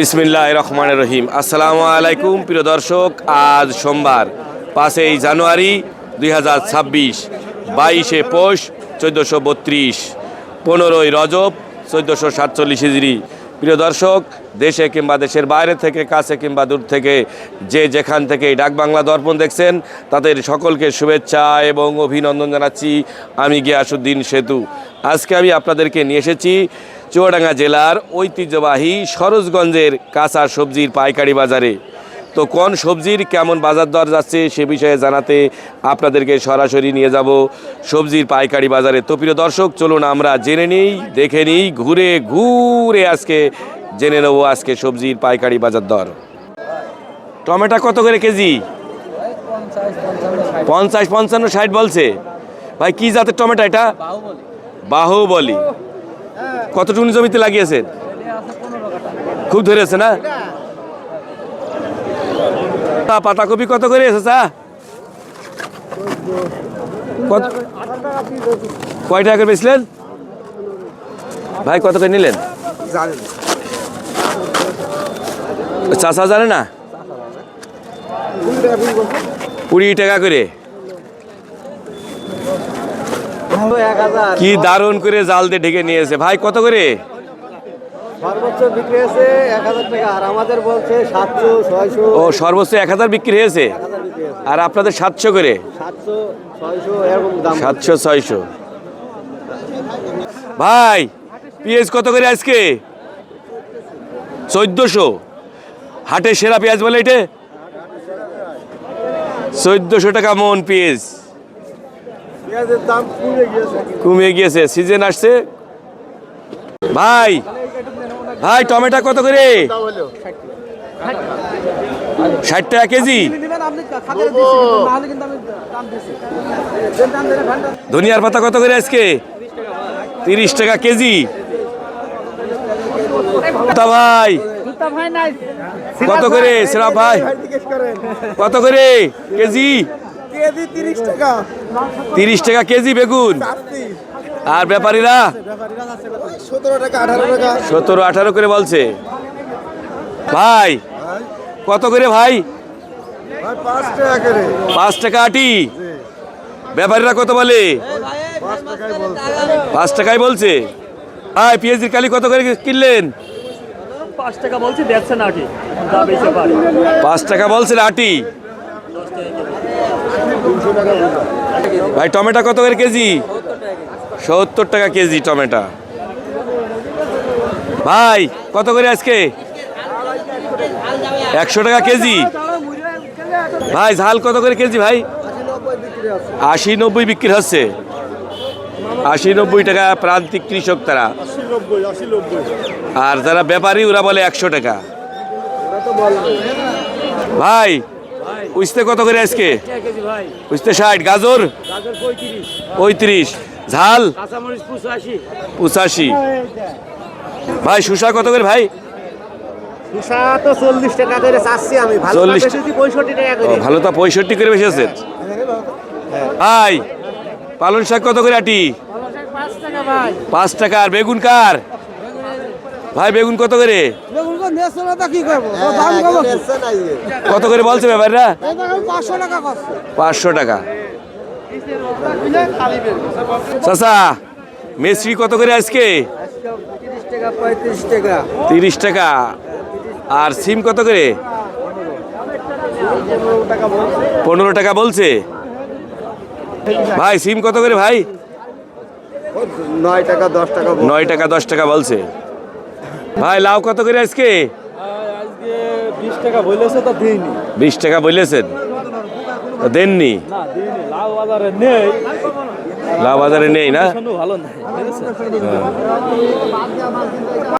বিসমিল্লাহ রহমান রহিম। আসসালামু আলাইকুম, প্রিয় দর্শক, আজ সোমবার পাঁচই জানুয়ারি দুই হাজার ছাব্বিশ, বাইশে পৌষ চোদ্দোশো বত্রিশ, পনেরোই রজব চোদ্দোশো সাতচল্লিশ হিজড়ি। প্রিয় দর্শক, দেশে কিংবা দেশের বাইরে থেকে, কাছে কিংবা দূর থেকে, যে যেখান থেকে ডাক বাংলা দর্পণ দেখছেন, তাদের সকলকে শুভেচ্ছা এবং অভিনন্দন জানাচ্ছি। আমি গিয়াসুদ্দিন সেতু। আজকে আমি আপনাদেরকে নিয়ে এসেছি চুয়াডাঙ্গা জেলার ঐতিহ্যবাহী সরোজগঞ্জের কাঁচা সবজির পাইকারি বাজারে। তো কোন সবজির কেমন বাজার দর যাচ্ছে সে বিষয়ে জানাতে আপনাদেরকে সরাসরি নিয়ে যাব সবজির পাইকারি বাজারে। তো প্রিয় দর্শক চলুন আমরা জেনে নিই দেখে নিই ঘুরে ঘুরে আজকে জেনে নেব আজকে সবজির পাইকারি বাজার দর। টমেটো কত করে কেজি? পঞ্চাশ পঞ্চান্ন ষাট বলছে। ভাই কি জাতের টমেটো এটা? বাহুবলি। কতটুকু জমিতে লাগিয়েছেন খুব ধরেছে না? পাতাকপি কত করে এসেছা কত কয় টাকা করে বেচলেন? ভাই, কত করে নিলেন? চাষা জানে না? কুড়ি টাকা করে। কি দারুণ করে জাল দিয়ে ঢেকে নিয়েছে। ভাই কত করে? সর্বোচ্চ বিক্রি হয়েছে এক হাজার টাকা আর আমাদের বলছে সাতশো ছয়শো। ও সর্বোচ্চ এক হাজার বিক্রি হয়েছে? আর আপনাদের সাতশো করে? সাতশো ছয়শো ভাই পেঁয়াজ কত করে আজকে? চোদ্দশো। হাটে সেরা পেঁয়াজ বলে এটা? চোদ্দশো টাকা মন পেঁয়াজ। কমে গিয়েছে। সিজন আসছে। ভাই ভাই টমেটো কত করে? ষাট টাকা কেজি। ধনিয়ার পাতা কত করে আজকে? তিরিশ টাকা কেজি। ভাই কত করে? সেরা ভাই কত করে? কেজি? কেজি তিরিশ টাকা। তিরিশ টাকা কেজি বেগুন। আর ব্যাপারীরা? সতেরো টাকা আঠারো টাকা করে বলছে। ভাই কত করে ভাই? পাঁচ টাকা টাকা আটি। ব্যাপারীরা কত বলে? পাঁচ টাকায় বলছে। পাঁচ টাকাই বলছে ভাই পিএসজির কালি কত করে কিনলেন? পাঁচ টাকা বলছি পাঁচ টাকা বলছেন আটি। ভাই, টমেটো কত করে কেজি? সত্তর টাকা কেজি টমেটো। ভাই, কত করে আজকে? একশো টাকা কেজি? ভাই, ঝাল কত করে কেজি ভাই? আশি নব্বই বিক্রি হচ্ছে। আশি নব্বই টাকা প্রান্তিক কৃষক তারা। আর যারা ব্যাপারী, ওরা বলে একশো টাকা। ভাই উস্তে কত করে আজকে? উস্তে ষাট গাজর? গাজর পঁয়ত্রিশ। ঝাল? পঁচাশি। ভাই শুষা কত করে ভাই? ভালো 40 বেশি পঁয়ষট্টি টাকা ও, করে ভালো তা পঁয়ষট্টি করে বেশি আছে। ভাই পালন শাক কত করে আটি? পাঁচ টাকা ভাই। পাঁচ টাকা। আর বেগুন কার? ভাই বেগুন কত করে? কত? করে বলছে ব্যাপারটা? পাঁচশো টাকা পাঁচশো মিস্ত্রি কত করে আজকে? তিরিশ টাকা। আর সিম কত করে? পনেরো টাকা বলছে। ভাই সিম কত করে ভাই? নয় টাকা দশ টাকা নয় টাকা দশ টাকা বলছে। ভাই লাউ কত করে আজকে? আজকে বিশ টাকা বলেছেন দেননি? লাউ বাজারে নেই। না? ভালো